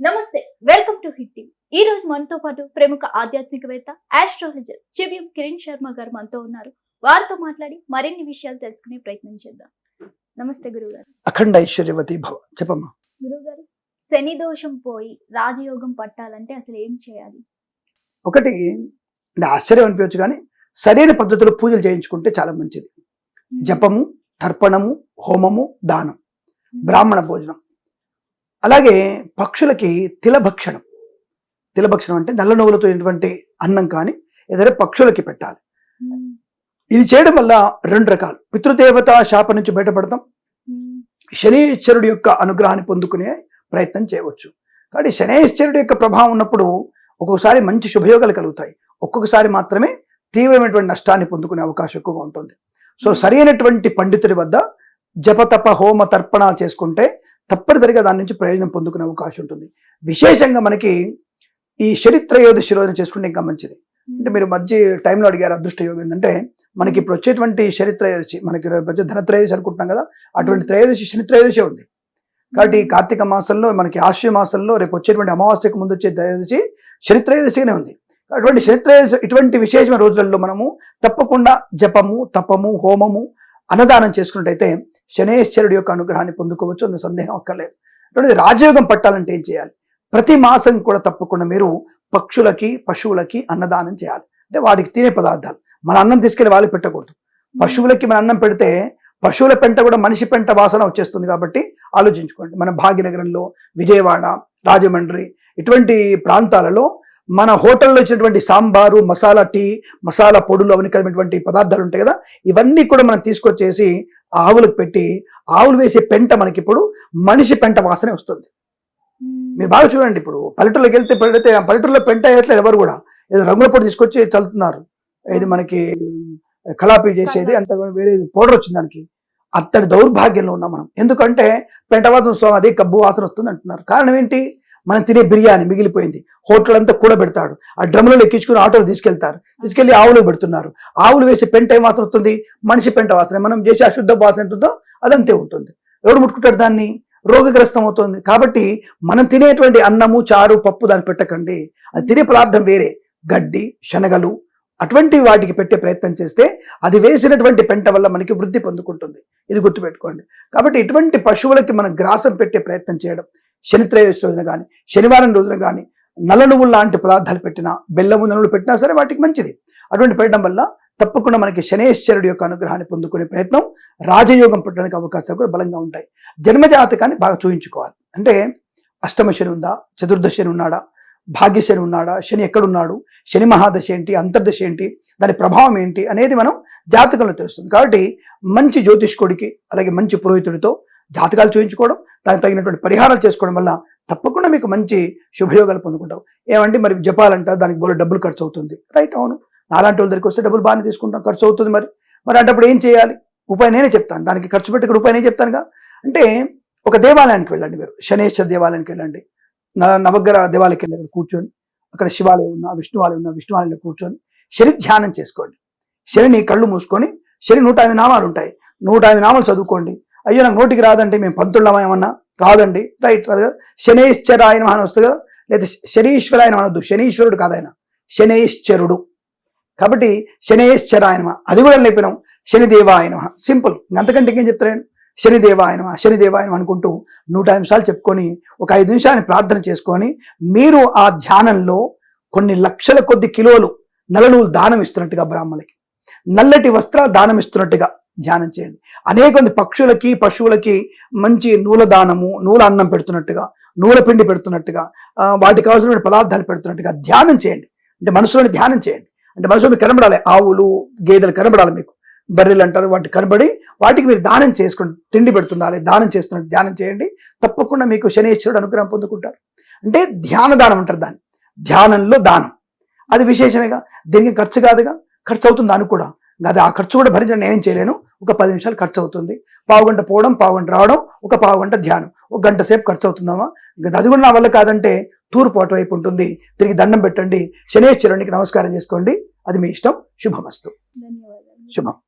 నమస్తే welcome to hit TV. ఈ రోజు మనతో పాటు ప్రముఖ ఆధ్యాత్మికవేత్త ఆస్ట్రాలజర్ చెవిఎం కిరణ్ శర్మ గారు మనతో ఉన్నారు. వారితో మాట్లాడి మరిన్ని విషయాలు తెలుసుకునే ప్రయత్నం చేద్దాం. నమస్తే గురుగారు అఖండ ఐశ్వర్యవతి భవ చెప్పమ్మా. గురుగారు శని దోషం పోయి రాజయోగం పట్టాలంటే అసలు ఏం చేయాలి? ఒకటి అంటే ఆశ్చర్యం అనిపించచ్చు కానీ సరైన పద్ధతిలో పూజలు చేయించుకుంటే చాలా మంచిది. జపము తర్పణము హోమము దానం. బ్రాహ్మణ భోజనం. అలాగే పక్షులకి తిలభక్షణం. తిలభక్షణం అంటే నల్ల నువ్వులతో అయినటువంటి అన్నం కానీ ఏదైనా పక్షులకి పెట్టాలి. ఇది చేయడం వల్ల రెండు రకాలు. పితృదేవత శాప నుంచి బయటపడతాం శనీశ్వరుడు యొక్క అనుగ్రహాన్ని పొందుకునే ప్రయత్నం చేయవచ్చు. కాబట్టి శనీశ్వరుడు యొక్క ప్రభావం ఉన్నప్పుడు ఒక్కొక్కసారి మంచి శుభయోగాలు కలుగుతాయి. ఒక్కొక్కసారి మాత్రమే తీవ్రమైనటువంటి నష్టాన్ని పొందుకునే అవకాశం ఎక్కువగా ఉంటుంది. సో సరైనటువంటి పండితుడి వద్ద జపతప హోమ తర్పణాలు చేసుకుంటే తప్పనిసరిగా దాని నుంచి ప్రయోజనం పొందుకునే అవకాశం ఉంటుంది. విశేషంగా మనకి ఈ చరిత్రయోదశి రోజున చేసుకుంటే ఇంకా మంచిది. అంటే మీరు మధ్య టైంలో అడిగారు అదృష్ట యోగం ఏంటంటే మనకి ఇప్పుడు వచ్చేటువంటి చరిత్రయోదశి మనకి మధ్య వచ్చే ధనత్రయోదశి అనుకుంటున్నాం కదా అటువంటి త్రయోదశి శనిత్రయోదశి ఉంది. కాబట్టి కార్తీక మాసంలో మనకి ఆశ్వయ మాసంలో రేపు వచ్చేటువంటి అమావాస్యకు ముందు వచ్చే త్రయోదశి శనిత్రయోదశిగానే ఉంది. అటువంటి శనిత్రయోదశి ఇటువంటి విశేషమైన రోజులలో మనము తప్పకుండా జపము తపము హోమము అన్నదానం చేసుకున్నట్టయితే శనేశ్వరుడు యొక్క అనుగ్రహాన్ని పొందుకోవచ్చు అందులో సందేహం అక్కర్లేదు. రెండోది రాజయోగం పట్టాలంటే ఏం చేయాలి? ప్రతి మాసం కూడా తప్పకుండా మీరు పక్షులకి పశువులకి అన్నదానం చేయాలి. అంటే వాటికి తినే పదార్థాలు. మన అన్నం తీసుకెళ్ళి వాళ్ళకి పెట్టకూడదు. పశువులకి మన అన్నం పెడితే పశువుల పెంట కూడా మనిషి పెంట వాసన వచ్చేస్తుంది కాబట్టి ఆలోచించుకోండి. మన భాగ్యనగరంలో విజయవాడ రాజమండ్రి ఇటువంటి ప్రాంతాలలో మన హోటల్లో ఇచ్చినటువంటి సాంబారు మసాలా టీ మసాలా పొడులు అవన్నీ కలిపినటువంటి పదార్థాలు ఉంటాయి కదా ఇవన్నీ కూడా మనం తీసుకొచ్చేసి ఆవులకు పెట్టి ఆవులు వేసే పెంట మనకి ఇప్పుడు మనిషి పెంట వాసనే వస్తుంది. మీరు బాగా చూడండి ఇప్పుడు పల్లెటూరులోకి వెళ్తే పెడితే పల్లెటూరులో పెంట వేయట్లేదు ఎవరు కూడా ఏదో రంగుల పొడి తీసుకొచ్చి చల్లుతున్నారు. ఇది మనకి కళాపి చేసేది అంత వేరే పౌడర్ వచ్చింది దానికి. అత్తడి దౌర్భాగ్యంలో ఉన్నాం మనం. ఎందుకంటే పెంట వాసన వస్తుంది అదే కబ్బు వాసన వస్తుంది అంటున్నారు. కారణం ఏంటి? మనం తినే బిర్యానీ మిగిలిపోయింది. హోటల్ అంతా కూడా పెడతాడు ఆ డ్రమ్లలో ఎక్కించుకుని ఆటోలు తీసుకెళ్తారు. తీసుకెళ్ళి ఆవులు పెడుతున్నారు. ఆవులు వేసి పెంట ఏం వాసన వస్తుంది? మనిషి పెంట వాసన. మనం చేసే అశుద్ధ వాసన ఉంటుందో అదంతే ఉంటుంది. ఎవరు ముట్టుకుంటాడు దాన్ని? రోగగ్రస్తం అవుతుంది. కాబట్టి మనం తినేటువంటి అన్నము చారు పప్పు దాన్ని పెట్టకండి. అది తినే పదార్థం వేరే. గడ్డి శనగలు అటువంటి వాటికి పెట్టే ప్రయత్నం చేస్తే అది వేసినటువంటి పెంట వల్ల మనకి వృద్ధి పొందుకుంటుంది. ఇది గుర్తుపెట్టుకోండి. కాబట్టి ఇటువంటి పశువులకి మనం గ్రాసం పెట్టే ప్రయత్నం చేయడం. శనిత్రయోదశి రోజున కానీ శనివారం రోజున కానీ నల్ల నువ్వులు లాంటి పదార్థాలు పెట్టినా బెల్లము నలుగులు పెట్టినా సరే వాటికి మంచిది. అటువంటి పెట్టడం వల్ల తప్పకుండా మనకి శనేశ్వరుడు యొక్క అనుగ్రహాన్ని పొందుకునే ప్రయత్నం రాజయోగం పెట్టడానికి అవకాశాలు కూడా బలంగా ఉంటాయి. జన్మజాతకాన్ని బాగా చూయించుకోవాలి. అంటే అష్టమ శని ఉందా చతుర్దశ శని ఉన్నాడా భాగ్యశని ఉన్నాడా శని ఎక్కడున్నాడు శని మహాదశ ఏంటి అంతర్దశ ఏంటి దాని ప్రభావం ఏంటి అనేది మనం జాతకంలో తెలుస్తుంది. కాబట్టి మంచి జ్యోతిష్కుడికి అలాగే మంచి పురోహితుడితో జాతకాలు చూపించుకోవడం దానికి తగినటువంటి పరిహారాలు చేసుకోవడం వల్ల తప్పకుండా మీకు మంచి శుభయోగాలు పొందుకుంటావు. ఏమండి మరి జపాలంటారు దానికి బోలో డబ్బులు ఖర్చు అవుతుంది రైట్ అవును. నాలాంటి వాళ్ళ దగ్గరికి వస్తే డబ్బులు బాగానే తీసుకుంటాం ఖర్చు అవుతుంది మరి. మరి అంటప్పుడు ఏం చేయాలి? ఉపాయం నేనే చెప్తాను. దానికి ఖర్చు పెట్టి ఉపాయం నేను చెప్తానుగా? అంటే ఒక దేవాలయానికి వెళ్ళండి మీరు. శనేశ్వర దేవాలయానికి వెళ్ళండి. నవగ్రహ దేవాలయకి వెళ్ళి కూర్చొని అక్కడ శివాలయం ఉన్నా విష్ణువాలయం ఉన్నా విష్ణువాలయంలో కూర్చొని శని ధ్యానం చేసుకోండి. శనిని కళ్ళు మూసుకొని శని నూట యాభై నామాలు ఉంటాయి. నూట యాభై నామాలు చదువుకోండి. అయ్యో నాకు నోటికి రాదంటే మేము పంతుళ్ళమా ఏమన్నా రాదండి. రైట్ రాదు కదా. శనేశ్వరాయన అని వస్తుంది కదా. లేదా శనీశ్వరాయన అనొద్దు శనీశ్వరుడు కాదాయన. శనేశ్వరుడు కాబట్టి శనేశ్వరాయనమ అది కూడా లేపినాం. శనిదేవాయనమ సింపుల్. అంతకంటే ఇంకేం చెప్తాను శనిదేవాయనమ శనిదేవాయనమ అనుకుంటూ నూట ఐదు నిమిషాలు చెప్పుకొని ఒక ఐదు నిమిషాన్ని ప్రార్థన చేసుకొని మీరు ఆ ధ్యానంలో కొన్ని లక్షల కొద్ది కిలోలు నలను దానం ఇస్తున్నట్టుగా బ్రాహ్మణులకి. నల్లటి వస్త్రాలు దానం ఇస్తున్నట్టుగా. ధ్యానం చేయండి. అనేక మంది పక్షులకి పశువులకి మంచి నూల దానము నూల అన్నం పెడుతున్నట్టుగా నూల పిండి పెడుతున్నట్టుగా వాటికి కావాల్సిన పదార్థాలు పెడుతున్నట్టుగా ధ్యానం చేయండి. అంటే మనసులోని ధ్యానం చేయండి. అంటే మనసులో కనబడాలి ఆవులు గేదెలు కనబడాలి మీకు. బర్రెలు అంటారు వాటి కనబడి వాటికి మీరు దానం చేసుకుని తిండి పెడుతుండాలి దానం చేస్తున్నట్టు ధ్యానం చేయండి. తప్పకుండా మీకు శనేశ్వరుడు అనుగ్రహం పొందుకుంటారు అంటే ధ్యాన దానం అంటారు దాన్ని. ధ్యానంలో దానం. అది విశేషమేగా? దీనికి ఖర్చు కాదుగా? ఖర్చు అవుతుంది దానికి కూడా అది ఆ ఖర్చు కూడా భరించడం నేనేం చేయలేను. ఒక పది నిమిషాలు ఖర్చు అవుతుంది పావు గంట పోవడం పావు గంట రావడం ఒక పావు గంట ధ్యానం. ఒక గంట సేపు ఖర్చు అవుతుందమ్మా ఇంకా అది కూడా నా వల్ల కాదంటే తూర్పు అటువైపు ఉంటుంది. తిరిగి దండం పెట్టండి. శనేశ్వరునికి నమస్కారం చేసుకోండి. అది మీ ఇష్టం. శుభమస్తు. శుభం.